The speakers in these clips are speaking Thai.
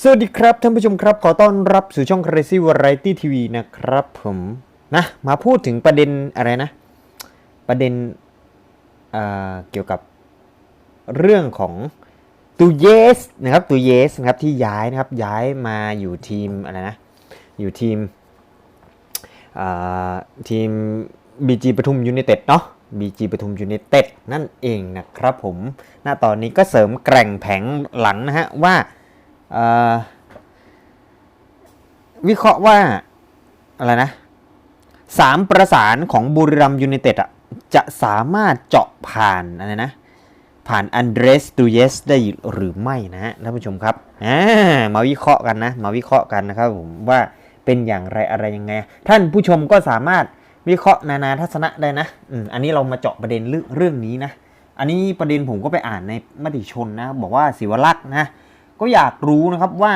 สวัสดีครับท่านผู้ชมครับ ขอต้อนรับสู่ช่อง Crazy Variety TV นะครับผมนะมาพูดถึงประเด็นอะไรนะ ประเด็นเเกี่ยวกับเรื่องของตูเยสนะครับตูเยสนะครับที่ย้ายนะครับย้ายมาอยู่ทีมอะไรนะอยู่ทีมทีม BG ปทุมยูไนเต็ดเนาะ BG ปทุมยูไนเต็ดนั่นเองนะครับผมณตอนนี้ก็เสริมแกร่งแผงหลังนะฮะว่า วิเคราะห์ว่า อะไรนะสามประสานของบุรีรัมยูไนเต็ดอะจะสามารถเจาะผ่านอะไรนะ ผ่านอันเดรสตูเยสได้หรือไม่นะฮะท่านผู้ชมครับมาวิเคราะห์กันนะ มาวิเคราะห์กันนะครับผมว่าเป็นอย่างไรอะไรยังไง ท่านผู้ชมก็สามารถวิเคราะห์นานาทัศนะได้นะอืมอันนี้เรามาเจาะประเด็นเรื่องเรื่องนี้นะ อันนี้ประเด็นผมก็ไปอ่านในมติชนนะ บอกว่าศิวลักษณ์นะ ก็อยากรู้นะครับว่า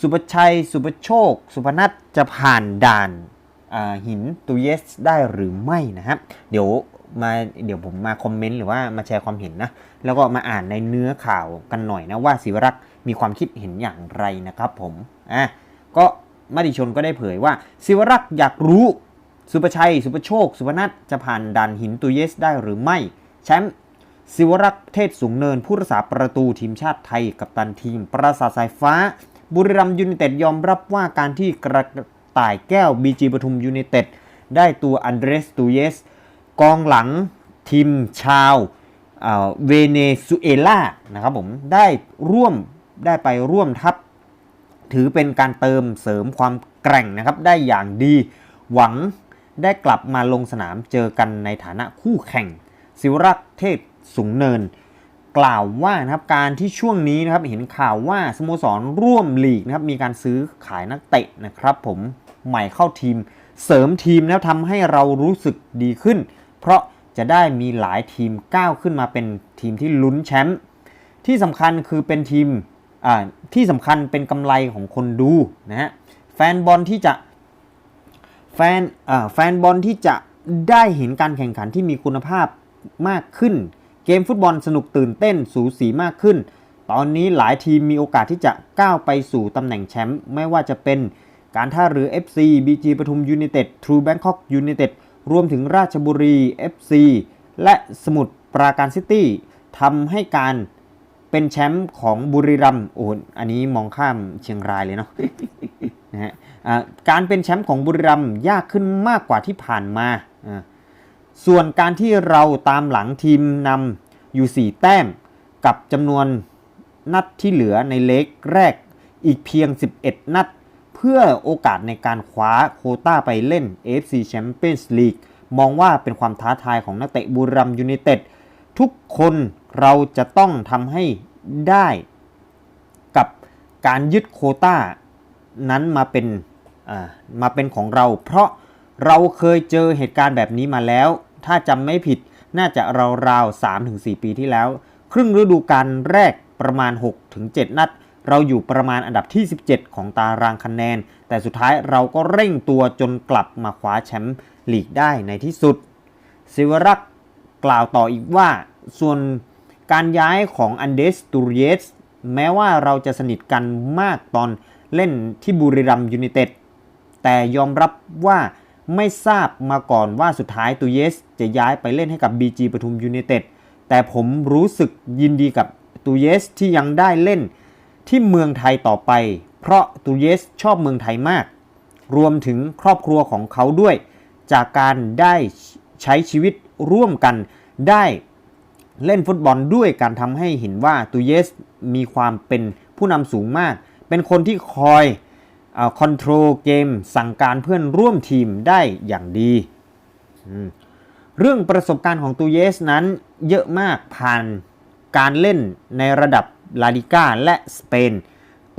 สุภชัย สุภโชค สุพนัทจะผ่านด่านหินตูเยสได้หรือไม่นะครับ เดี๋ยวมาเดี๋ยวผมมาคอมเมนต์หรือว่ามาแชร์ความเห็นนะ แล้วก็มาอ่านในเนื้อข่าวกันหน่อยนะว่าศิวรักษ์มีความคิดเห็นอย่างไรนะครับผมอะก็มติชนก็ได้เผยว่าศิวรักษ์อยากรู้สุภชัย สุภโชค สุพนัทจะผ่านด่านหินตูเยสได้หรือไม่ แชมป์ ศิวรักษ์เทศสูงเนินผู้รักษาประตูทีมชาติไทยกับตันทีม ปราสาทสายฟ้า บุรีรัมย์ยูไนเต็ดยอมรับว่าการที่กระต่ายแก้วบีจีปทุมยูไนเต็ดได้ตัวอันเดรสตูเยส กองหลังทีมชาวเวเนซุเอลานะครับผมได้ร่วมได้ไปร่วมทัพ ถือเป็นการเติมเสริมความแกร่งนะครับ ได้อย่างดีหวังได้กลับมาลงสนามเจอกันในฐานะคู่แข่ง ศิวรักษ์เทศ สูงเนิน กล่าวว่านะครับการที่ช่วงนี้นะครับเห็นข่าวว่าสโมสรร่วมลีกนะครับมีการซื้อขายนักเตะนะครับ ผมใหม่เข้าทีม เสริมทีมแล้วทำให้เรารู้สึกดีขึ้น เพราะจะได้มีหลายทีมก้าวขึ้นมาเป็นทีมที่ลุ้นแชมป์ที่สำคัญคือเป็นทีมที่สำคัญเป็นกำไรของคนดูนะฮะแฟนบอลที่จะแฟนแฟนบอลที่จะได้เห็นการแข่งขันที่มีคุณภาพมากขึ้น เกมฟุตบอลสนุกตื่นเต้นสูสีมากขึ้น ตอนนี้หลายทีมมีโอกาสที่จะก้าวไปสู่ตำแหน่งแชมป์ไม่ว่าจะเป็นการท่าเรือ FC BG ปทุมยูไนเต็ด True Bangkok United รวมถึงราชบุรี FC และสมุทรปราการซิตี้ทำให้การเป็นแชมป์ของบุรีรัมย์โอ้โหอันนี้มองข้ามเชียงรายเลยเนาะนะฮะการเป็นแชมป์ของบุรีรัมย์ยากขึ้นมากกว่าที่ผ่านมาอ่า ส่วนการที่เราตามหลังทีมนำอยู่ 4 แต้ม กับจำนวนนัดที่เหลือในเล็กแรกอีกเพียง 11 นัด เพื่อโอกาสในการคว้าโคต้าไปเล่น AFC Champions League มองว่าเป็นความท้าทายของนักเตะบุรัมยูไนเต็ดทุกคนเราจะต้องทำให้ได้กับการยึดโคต้านั้นมาเป็นมาเป็นของเรา เพราะ เราเคยเจอเหตุการณ์แบบนี้มาแล้ว ถ้าจำไม่ผิดน่าจะราวๆ3-4 ปีที่แล้ว ครึ่งฤดูกาลแรกประมาณ 6-7 นัด เราอยู่ประมาณอันดับที่ 17 ของตารางคะแนน แต่สุดท้ายเราก็เร่งตัวจนกลับมาคว้าแชมป์ลีกได้ในที่สุดศิวรักกล่าวต่ออีกว่า ส่วนการย้ายของอันเดสตูเยสแม้ว่าเราจะสนิทกันมากตอนเล่นที่บุรีรัมย์ยูไนเต็ดแต่ยอมรับว่า ไม่ทราบมาก่อนว่าสุดท้ายตูเยสจะย้ายไปเล่นให้กับ BG ปทุมยูไนเต็ดแต่ผมรู้สึกยินดีกับตูเยสที่ยังได้เล่นที่เมืองไทยต่อไป เพราะตูเยสชอบเมืองไทยมาก รวมถึงครอบครัวของเขาด้วย จากการได้ใช้ชีวิตร่วมกันได้เล่นฟุตบอลด้วยการทำให้เห็นว่าตูเยสมีความเป็นผู้นำสูงมาก เป็นคนที่คอย คอนโทรลเกมสั่งการเพื่อนร่วมทีมได้อย่างดี เรื่องประสบการณ์ของตูเยสนั้นเยอะมากผ่านการเล่นในระดับลาลิก้าและสเปน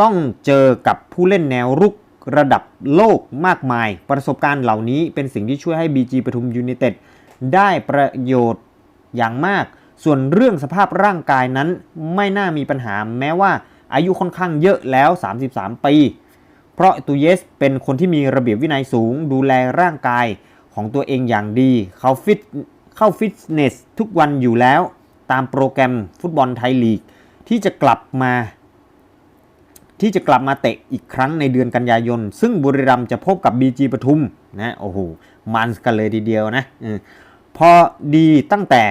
ต้องเจอกับผู้เล่นแนวรุกระดับโลกมากมาย ประสบการณ์เหล่านี้เป็นสิ่งที่ช่วยให้ BG ปทุมยูไนเต็ดได้ประโยชน์อย่างมาก ส่วนเรื่องสภาพร่างกายนั้นไม่น่ามีปัญหาแม้ว่าอายุค่อนข้างเยอะแล้ว 33 ปี เพราะตูเยสเป็นคนที่มีระเบียบวินัยสูง ดูแลร่างกายของตัวเองอย่างดี เขาฟิตเข้าฟิตเนสทุกวันอยู่แล้ว ตามโปรแกรมฟุตบอลไทยลีก ที่จะกลับมา ที่จะกลับมาเตะอีกครั้งในเดือนกันยายน ซึ่งบุรีรัมย์จะพบกับ BG ปทุมนะโอ้โหมันกันเลยทีเดียวนะอพอดีตั้งแต่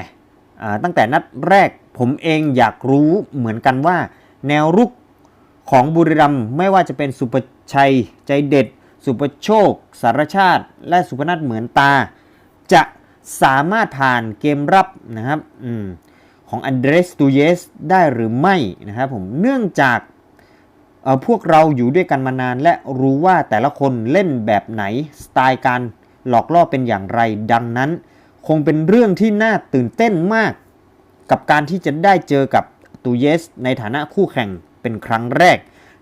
ตั้งแต่นัดแรกผมเองอยากรู้เหมือนกันว่า แนวรุก ของบุรีรัมย์ไม่ว่าจะเป็นสุปชัยใจเด็ด สุปโชค สารชาติ และสุพนัทเหมือนตา จะสามารถผ่านเกมรับนะครับอของอันเดรสตูเยสได้หรือไม่นะครับผมเนื่องจากเอ่อพวกเราอยู่ด้วยกันมานานและรู้ว่าแต่ละคนเล่นแบบไหนสไตล์การหลอกล่อเป็นอย่างไรดังนั้น คงเป็นเรื่องที่น่าตื่นเต้นมาก กับการที่จะได้เจอกับตูเยสในฐานะคู่แข่ง เป็นครั้งแรก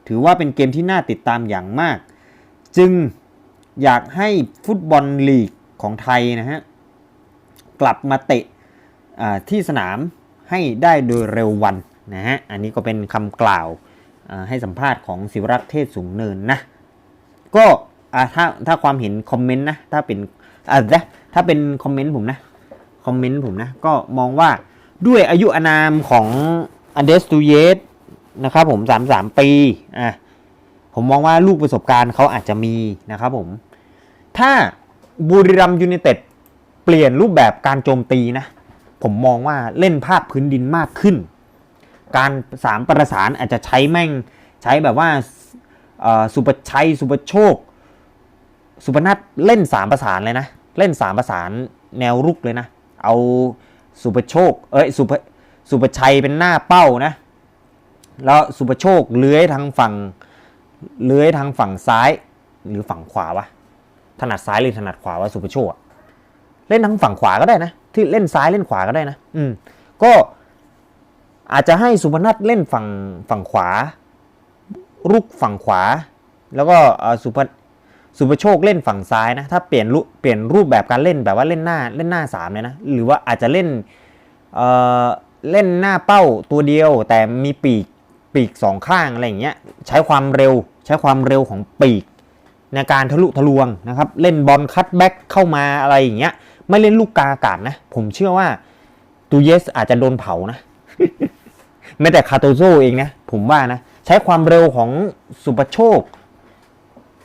ถือว่าเป็นเกมที่น่าติดตามอย่างมาก จึงอยากให้ฟุตบอลลีกของไทยนะฮะ กลับมาเตะที่สนามให้ได้โดยเร็ววันนะฮะ อันนี้ก็เป็นคำกล่าวให้สัมภาษณ์ของศิวรักษ์เทศสูงเนินนะ ก็ถ้าถ้าความเห็นคอมเมนต์นะ ถ้าเป็นอะถ้าเป็นคอมเมนต์ผมนะ คอมเมนต์ผมนะ ก็มองว่าด้วยอายุอานามของอันเดสตูเยส นะครับผม33ปีอะผมมองว่าลูกประสบการณ์เขาอาจจะมีนะครับผมถ้าบุรีรัมย์ยูไนเต็ดเปลี่ยนรูปแบบการโจมตีนะ ผมมองว่าเล่นภาคพื้นดินมากขึ้น การสามประสานอาจจะใช้แม่งใช้แบบว่าอ่อสุปชัยสุปโชค สุพนัทเล่นสามประสานเลยนะ เล่นสามประสานแนวรุกเลยนะ เอาสุประโชค เอ้ยสุภสุประชัยเป็นหน้าเป้านะ แล้วสุประโชคเลื้อยทางฝั่งเลื้อยทางฝั่งซ้ายหรือฝั่งขวาวะถนัดซ้ายหรือถนัดขวาวะสุประโชคเล่นทั้งฝั่งขวาก็ได้นะ ที่เล่นซ้ายเล่นขวาก็ได้นะ อืมก็อาจจะให้สุพนัทเล่นฝั่งฝั่งขวารุกฝั่งขวา แล้วก็สุพสุประโชคเล่นฝั่งซ้ายนะ ถ้าเปลี่ยนรูปเปลี่ยนรูปแบบการเล่นแบบว่าเล่นหน้าเล่นหน้าสามเลยนะ หรือว่าอาจจะเล่นเออเล่นหน้าเป้าตัวเดียวแต่มีปีก ปีกสองข้างอะไรอย่างเงี้ยใช้ความเร็วใช้ความเร็วของปีก ในการทะลุทะลวงนะครับ เล่นบอลคัตแบ็กเข้ามาอะไรอย่างเงี้ยไม่เล่นลูกกาอากาศนะ ผมเชื่อว่าตูเยสอาจจะโดนเผานะแม้แต่คาโตโซเองนะผมว่านะ ใช้ความเร็วของสุปโชค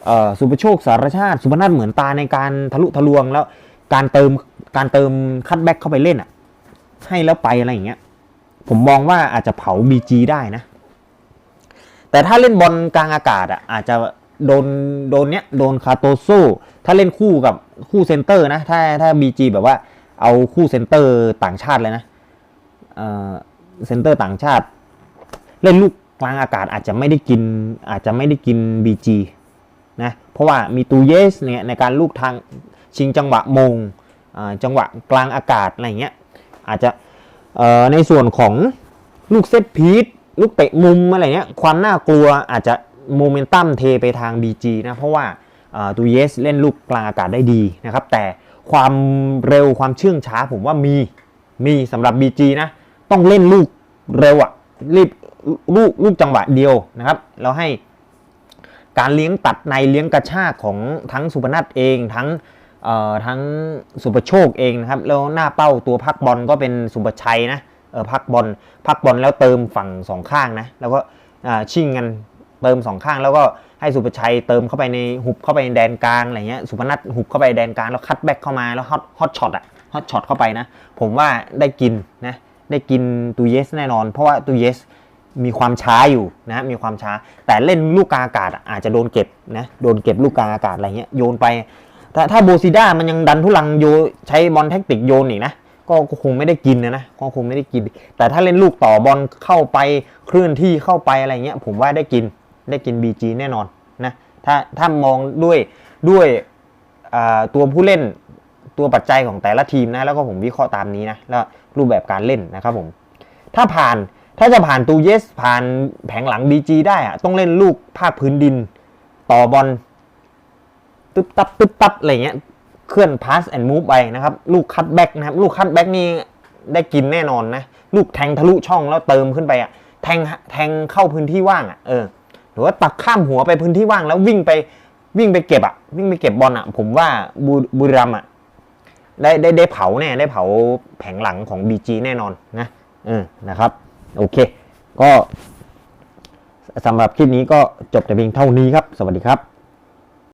เอ่อสุปโชคสารชาติ สุพนัทเหมือนตาในการทะลุทะลวงแล้ว การเติมการเติมคัตแบ็กเข้าไปเล่นอะให้แล้วไปอะไรอย่างเงี้ยผมมองว่าอาจจะเผา BG ได้นะ แต่ถ้าเล่นบอลกลางอากาศอะอาจจะโดนโดนเนี้ยโดนคาโตโซถ้าเล่นคู่กับคู่เซนเตอร์นะ ถ้าถ้า BG แบบว่าเอาคู่เซนเตอร์ต่างชาติเลยนะเออเซนเตอร์ต่างชาติ เล่นลูกกลางอากาศอาจจะไม่ได้กินอาจจะไม่ได้กิน BG นะเพราะว่ามีตูเยสเนี่ยในการลูกทางชิงจังหวะมงจังหวะกลางอากาศอะไรเงี้ยอาจจะเออในส่วนของลูกเซตพีท ลูกเตะมุมอะไรเงี้ยความน่ากลัวอาจจะโมเมนตัมเทไปทาง BG นะเพราะว่าตูเยสเล่นลูกกลางอากาศได้ดีนะครับ แต่ความเร็วความเชื่องช้าผมว่ามีมีสำหรับ BG นะต้องเล่นลูกเร็วอะรีบลูกลูกจังหวะเดียวนะครับ แล้วให้การเลี้ยงตัดในเลี้ยงกระชากของทั้งสุพนัทเองทั้งทั้งสุประโชคเองนะครับ แล้วหน้าเป้าตัวพักบอลก็เป็นสุประชัยนะ พักบอลพักบอลแล้วเติมฝั่งสองข้างนะแล้วก็ชิงกันเติมสองข้างแล้วก็ให้สุประชัยเติมเข้าไปในหุบเข้าไปในแดนกลางอะไรเงี้ยสุพนัทหุบเข้าไปแดนกลางแล้วคัตแบ็กเข้ามาแล้วฮอตฮอตช็อตอะฮอตช็อตเข้าไปนะ ผมว่าได้กินนะได้กินตูเยสแน่นอน เพราะว่าตูเยสมีความช้าอยู่นะมีความช้า แต่เล่นลูกกลางอากาศอะอาจจะโดนเก็บนะโดนเก็บลูกกลางอากาศอะไรเงี้ยโยนไป ถ้าถ้าโบซิด้ามันยังดันทุลังโยใช้บอลแท็กติกโยนอีกนะ ก็คงไม่ได้กินนะนะก็คงไม่ได้กิน แต่ถ้าเล่นลูกต่อบอลเข้าไปเคลื่อนที่เข้าไปอะไรเงี้ย ผมว่าได้กินได้กิน BG แน่นอนนะถ้าถ้ามองด้วยด้วยตัวผู้เล่นตัวปัจจัยของแต่ละทีมนะแล้วก็ผมวิเคราะห์ตามนี้นะแล้วรูปแบบการเล่นนะครับผม ถ้าผ่านถ้าจะผ่านตูเยสผ่านแผงหลัง BG ได้อะต้องเล่นลูกภาคพื้นดิน ต่อบอลตึ๊บตับตึ๊บตับอะไรเงี้ย เคลื่อนพาสแอนด์มูฟไปนะครับ ลูกคัตแบ็กนะครับ ลูกคัตแบ็กนี่ได้กินแน่นอนนะ ลูกแทงทะลุช่องแล้วเติมขึ้นไปอะแทงแทงเข้าพื้นที่ว่างอะเออหรือว่าตักข้ามหัวไปพื้นที่ว่างแล้ววิ่งไปวิ่งไปเก็บอะวิ่งไปเก็บบอลอะผมว่าบูบุรีรัมย์อะได้ได้ได้เผาแน่ได้เผาแผงหลังของ BG แน่นอนนะเออนะครับ โอเค ก็สำหรับคลิปนี้ก็จบแต่เพียงเท่านี้ครับ สวัสดีครับ